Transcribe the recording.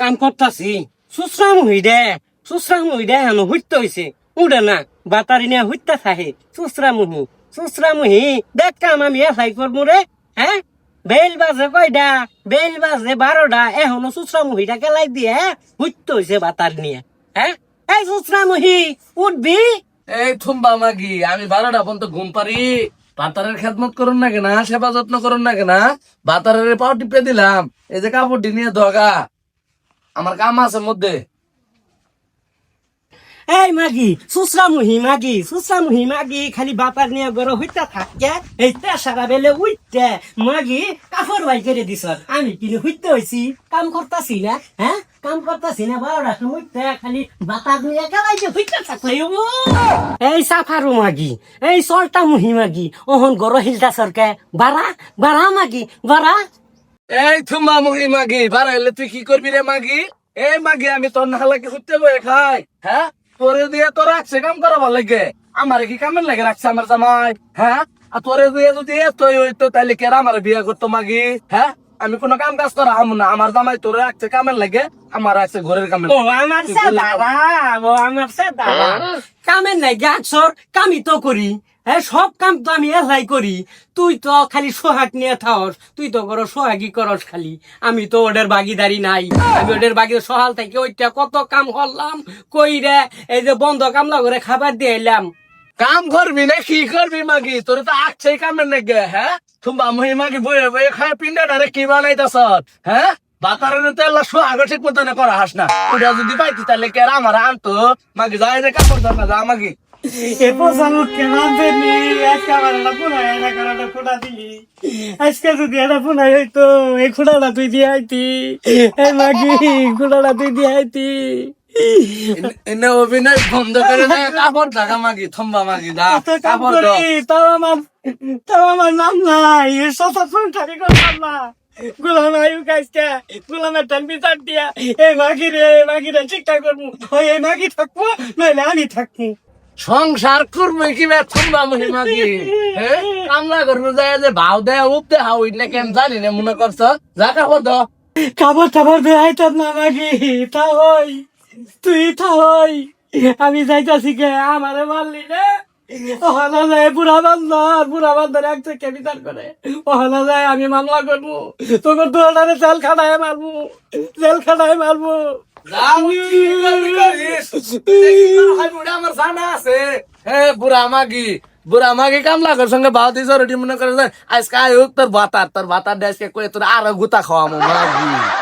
কাম করতাছি। সুশ্রাম হই দে, সুশ্রাম হই দে, হেন হইতে হইছে। উড়ে না, বাতারি নিয়ে হইতা থাহে। সুশ্রাম হি সুশ্রাম হি দেখ কাম আমি এসাই করব রে হ্যাঁ বেল বাজে কয়টা বেল বাজে বারোটা এখনও সুশ্রাম হিটা কেলাই দিয়ে হইতে হইছে বাতার নিয়ে হ্যাঁ এই সুশ্রাম হি উঠবি? এই থুম্বা মাগি, আমি বারোটা পর্যন্ত ঘুম পারি। বাতারের খেদমত করুন না কেনা, সেবা যত্ন করুন না কেনা, বাতারের পাও টিপে দিলাম। এই যে কাপড়টি নিয়ে ধগা আমার কাম আছে মধ্যে। এই মাগি সুসরা মুহি মাগি সুসরা মুহি মাগি, খালি বাপার নিয়ে গরো হইতা থাকে এই পেশারা বেলে উঠতে মাগি, কাপড় বাই করে দিছ, আমি কিনে হইতে হইছি। কাম করতাছি না হ্যাঁ? কাম করতাছি না, বারোটা সময় উঠতে খালি বাতার নিয়ে গেলাই যে হইতে থাকলে। এই সাফারু মাগি, এই সলটা মুহি মাগি ওহন গরো হিলটা সরকে বাড়া বাড়া মাগি, বাড়া। এই থুম্বা মুহি মাগি বাড়াইলে তুই কি করবি রে মাগি? এই মাগি আমি তোর নাহালাকে হইতে বয়ে খাই হ্যাঁ? তোরে দিয়ে তোর রাখছে কাম করাবার লাগে। আমার কি কামের লাগে রাখছে আমার জামাই হ্যাঁ? আর তোরে দিয়ে যদি এতই হইতো তাহলে কেরা আমার বিয়ে করতো মাগি হ্যাঁ? আমি কোনো কাম কাজ করা হামু না আমার জামাই তোরে রাখছে কামের লাগে আমার আছে ঘরের কামের ও আমার সে দাদা ও আমার সে দাদা। কামের নাই গাছর কামই তো করি। হ্যাঁ সব কাম তো আমি এলাই করি। তুই তো খালি সোহাগ নিয়ে থাকস তুই তো করো সোহাগই করস খালি। আমি তো ওদের বাগিদারি নাই। আমি ওদের বাগি সহাল থেকে ওইটা কত কাম করলাম কই রে এই যে বন্ধ কামলা করে খাবার দিয়ে এলাম। কাম করবি না, কি করবি মাগি? তোর তো আসছে কামের নাকি হ্যাঁ? তুমি মুহি মাগি বয়ে বয়ে খায় পিন্ডা ডারে কি বানাইতাছ? হ্যাঁ? বাতারের তেল আগে ঠিক মতো করা হাস না। ওটা যদি পাইতি তাহলে কে আমার আনতো? মাগি রে, কাপড় ধর যা মাগি। এ পোষানো কেনা দেনি আজকে আমার একটা পুনাই এটা করে একটা খুঁড়া দিলি। আজকে যদি একটা পুনাই হইতো এই খুঁড়াটা তুই দিয়ে আইতি। এই মাগি খুঁড়াটা তুই দিয়ে আইতি। এনে অভিনয় বন্ধ করে দে কাপড় থাকা মাগি থম্বা মাগি দা কাপড় তাও আমার তাও আমার নাম নাই। শত ফোন ঠারি করলাম না। গুলাম আয়ু কাজটা গুলামের টান বিচার দিয়া এই মাগি রে মাগি রে ঠিকঠাক করব। ওই এই মাগি থাকব নইলে আমি থাকব। সংসার করবে, কি বে থম্বা মুহি মাগি হ্যাঁ কামলা করবে যায় যে ভাও দে উপ দে হাও ইটলে কেন জানি না, মনে করছ? যা কাপড় দাও কাপড় টাপড় বেড়াইতাম না মাগি তা হই, তুই তা হই। আমি যাইতাছি কে আমারে মারলি রে ওখানে যায় বুড়া বান্দর বুড়া বান্দর এক থেকে বিচার করে। ওখানে যায়, আমি মামলা করব। তোকে দোকানে জেল খাটায় মারবো জেল খাটায় মারবো। আমার জানা আছে। হে বুড়া মাগি। বুড়া মাগি কামলা কর সঙ্গে বাউ দিছ রুটি মনে করে আজকে আয় তোর বাতার তোর বাতার দেশকে কয়ে তোর আরও গুতা খাওয়ামো মাগি।